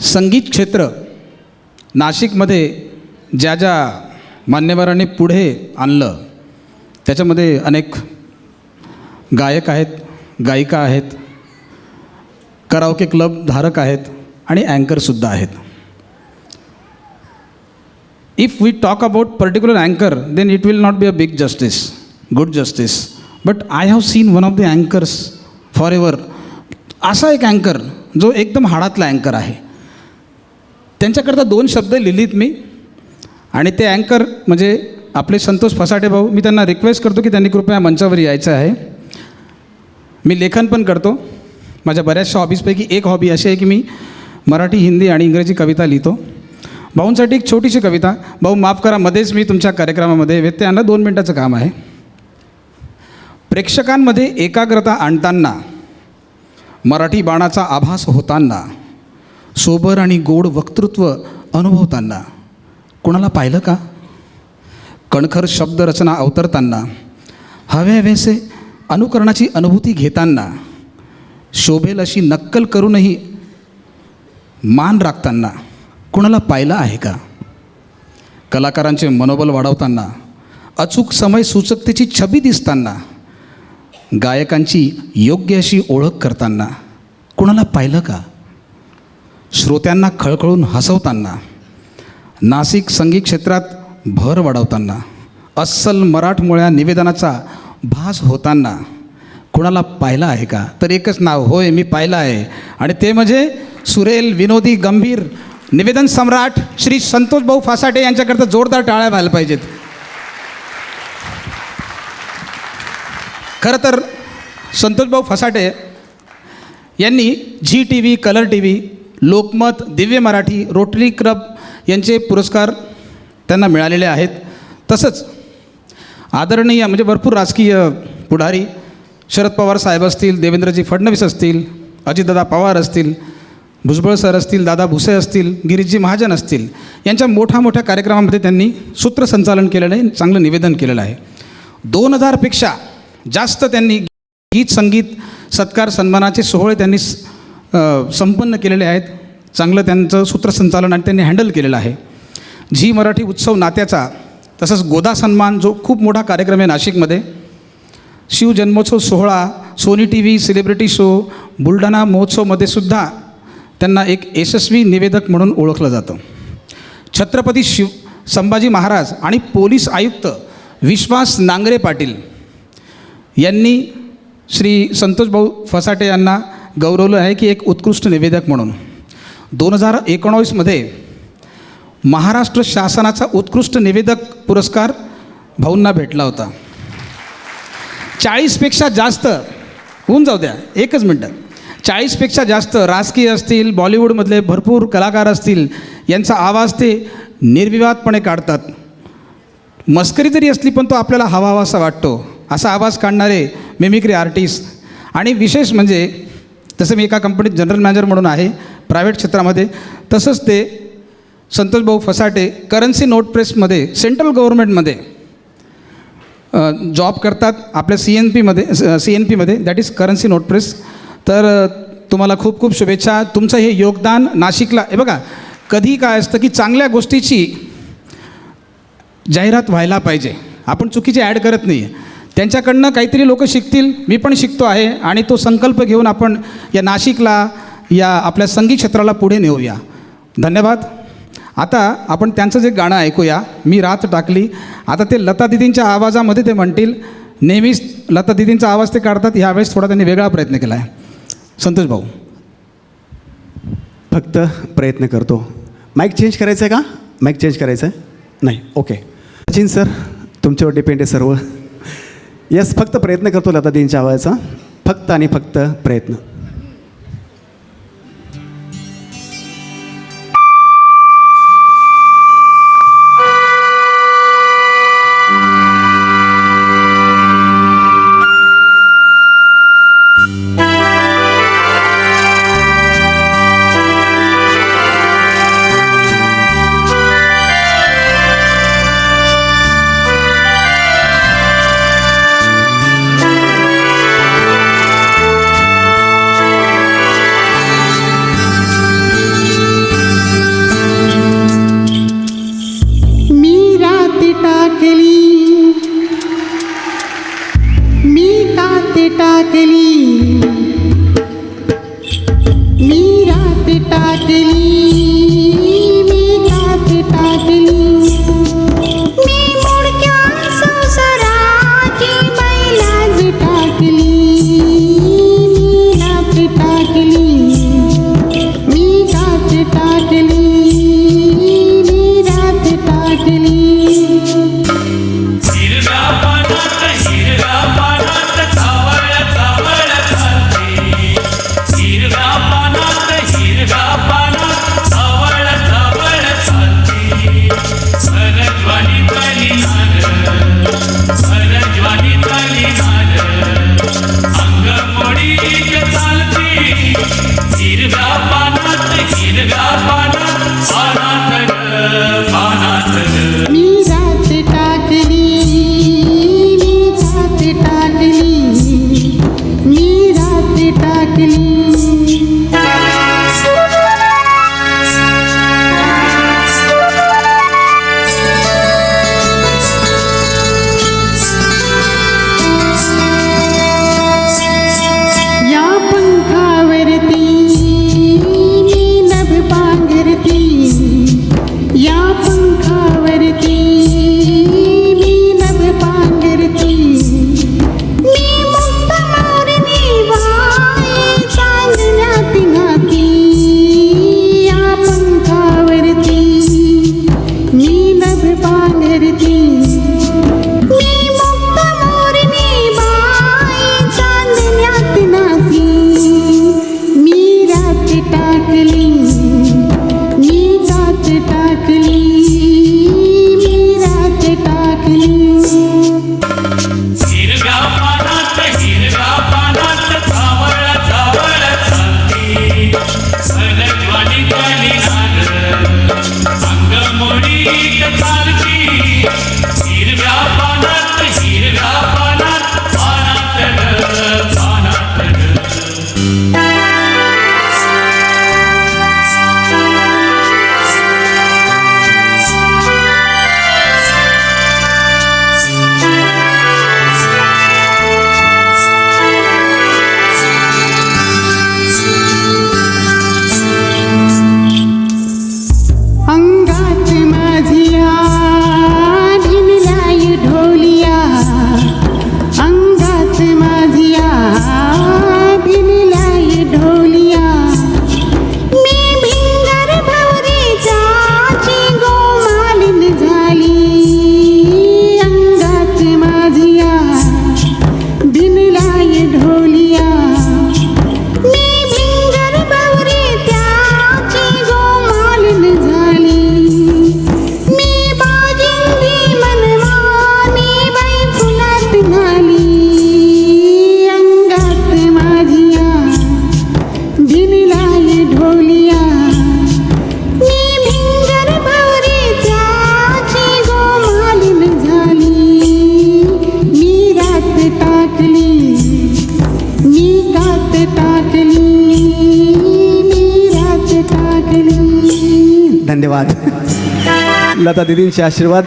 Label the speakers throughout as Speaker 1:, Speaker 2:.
Speaker 1: संगीत क्षेत्र नाशिकमध्ये ज्या ज्या मान्यवरांनी पुढे आणलं त्याच्यामध्ये अनेक गायक आहेत गायिका आहेत कराओके क्लब धारक आहेत आणि अँकरसुद्धा आहेत. If we talk about particular अँकर then it will not be a big justice good justice but I have seen one of the anchors for ever असा एक अँकर जो एकदम हाडातला अँकर आहे. त्यांच्याकरता दोन शब्द लिहिलीत मी. आणि ते अँकर म्हणजे आपले संतोष फसाटे भाऊ मी त्यांना रिक्वेस्ट करतो की त्यांनी कृपया मंचावर यायचं आहे. मी लेखन पण करतो. माझ्या बऱ्याचशा हॉबीजपैकी एक हॉबी अशी आहे की मी मराठी हिंदी आणि इंग्रजी कविता लिहितो. भाऊंसाठी एक छोटीशी कविता भाऊ माफ करा मध्येच मी तुमच्या कार्यक्रमामध्ये व्यत्यय आणला दोन मिनटाचं काम आहे. प्रेक्षकांमध्ये एकाग्रता आणताना मराठी बाणाचा आभास होताना सोबर आणि गोड वक्तृत्व अनुभवताना. कुणाला पाहिलं का? कणखर शब्दरचना अवतरताना हवे हवेसे अनुकरणाची अनुभूती घेताना शोभेल अशी नक्कल करूनही मान राखताना कुणाला पाहिलं आहे का? कलाकारांचे मनोबल वाढवताना अचूक समय सूचकतेची छबी दिसताना गायकांची योग्य अशी ओळख करताना कुणाला पाहिलं का? श्रोत्यांना खळखळून हसवताना नाशिक संगीत क्षेत्रात भर वाढवताना अस्सल मराठमोळ्या निवेदनाचा भास होताना कुणाला पाहिला आहे का? तर एकच नाव होय मी पाहिलं आहे. आणि ते म्हणजे सुरेल विनोदी गंभीर निवेदन सम्राट श्री संतोष भाऊ फासाटे यांच्याकरता जोरदार टाळ्या व्हायला पाहिजेत. खरं तर संतोषभाऊ फसाटे यांनी Zee TV colors TV Lokmat Divya Marathi Rotary club यांचे पुरस्कार त्यांना मिळालेले आहेत. तसंच आदरणीय म्हणजे भरपूर राजकीय पुढारी शरद पवार साहेब असतील देवेंद्रजी फडणवीस असतील अजितदादा पवार असतील भुजबळ सर असतील दादा भुसे असतील गिरीशजी महाजन असतील यांच्या मोठ्या मोठ्या कार्यक्रमामध्ये त्यांनी सूत्रसंचालन केलेलं आहे चांगलं निवेदन केलेलं आहे. दोन हजारपेक्षा जास्त त्यांनी गीत संगीत सत्कार सन्मानाचे सोहळे त्यांनी स- संपन्न केलेले आहेत. चांगलं त्यांचं सूत्रसंचालन आणि त्यांनी हँडल केलेलं आहे. झी मराठी उत्सव नात्याचा तसंच गोदा सन्मान जो खूप मोठा कार्यक्रम आहे नाशिकमध्ये. शिवजन्मोत्सव सोहळा Sony TV celebrity show Buldhana महोत्सवमध्ये सुद्धा त्यांना एक यशस्वी निवेदक म्हणून ओळखलं जातं. छत्रपती शिव संभाजी महाराज आणि पोलीस आयुक्त विश्वास नांगरे पाटील यांनी श्री संतोषभाऊ फसाटे यांना गौरवलं आहे की एक उत्कृष्ट निवेदक म्हणून. दोन हजार एकोणावीसमध्ये महाराष्ट्र शासनाचा उत्कृष्ट निवेदक पुरस्कार भाऊंना भेटला होता. चाळीसपेक्षा जास्त होऊन जाऊ द्या एकच मिनटं. चाळीसपेक्षा जास्त राजकीय असतील बॉलिवूडमधले भरपूर कलाकार असतील यांचा आवाज ते निर्विवादपणे काढतात. मस्करी जरी असली पण तो आपल्याला हवा हवासा वाटतो. असा आवाज काढणारे मिमिक्री आर्टिस्ट आणि विशेष म्हणजे तसं मी एका कंपनीत जनरल मॅनेजर म्हणून आहे प्रायव्हेट क्षेत्रामध्ये तसंच ते संतोष भाऊ फसाटे करन्सी नोट प्रेसमध्ये सेंट्रल गव्हर्नमेंटमध्ये जॉब करतात आपल्या सी एन पीमध्ये सी एन पीमध्ये that is currency note press तर तुम्हाला खूप खूप शुभेच्छा. तुमचं हे योगदान नाशिकला हे बघा कधी काय असतं की चांगल्या गोष्टीची जाहिरात व्हायला पाहिजे. आपण चुकीची ॲड करत नाही आहे त्यांच्याकडनं काहीतरी लोक शिकतील. मी पण शिकतो आहे आणि तो संकल्प घेऊन आपण या नाशिकला या आपल्या संगीत क्षेत्राला पुढे नेऊया. धन्यवाद. आता आपण त्यांचं जे गाणं ऐकूया मी रात टाकली. आता ते लता दिदींच्या आवाजामध्ये ते म्हणतील नेहमीच लता दिदींचा आवाज ते काढतात ह्यावेळेस थोडा त्यांनी वेगळा प्रयत्न केला आहे संतोष भाऊ.
Speaker 2: फक्त प्रयत्न करतो. माईक चेंज करायचं आहे का? माईक चेंज करायचं आहे नाही. ओके. सचिन सर तुमच्यावर डिपेंड आहे सर्व. येस फक्त प्रयत्न करतो लता दिनच्या आवाजाचा. फक्त आणि फक्त प्रयत्न. धन्यवाद. लता दिदींचे आशीर्वाद.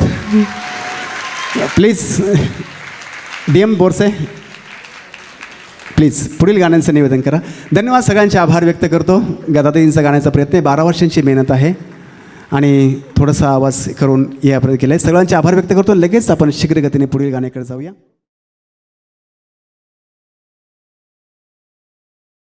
Speaker 2: Please D M Borse please पुढील गाण्यांचं निवेदन करा. धन्यवाद सगळ्यांचे आभार व्यक्त करतो. गदादेवींचा गाण्याचा प्रयत्न आहे. बारा वर्षांची मेहनत आहे. आणि थोडासा आवाज करून या प्रयत्न केला आहे सगळ्यांचे आभार व्यक्त करतो. लगेच आपण शीघ्रगतीने पुढील गाण्याकडे जाऊया.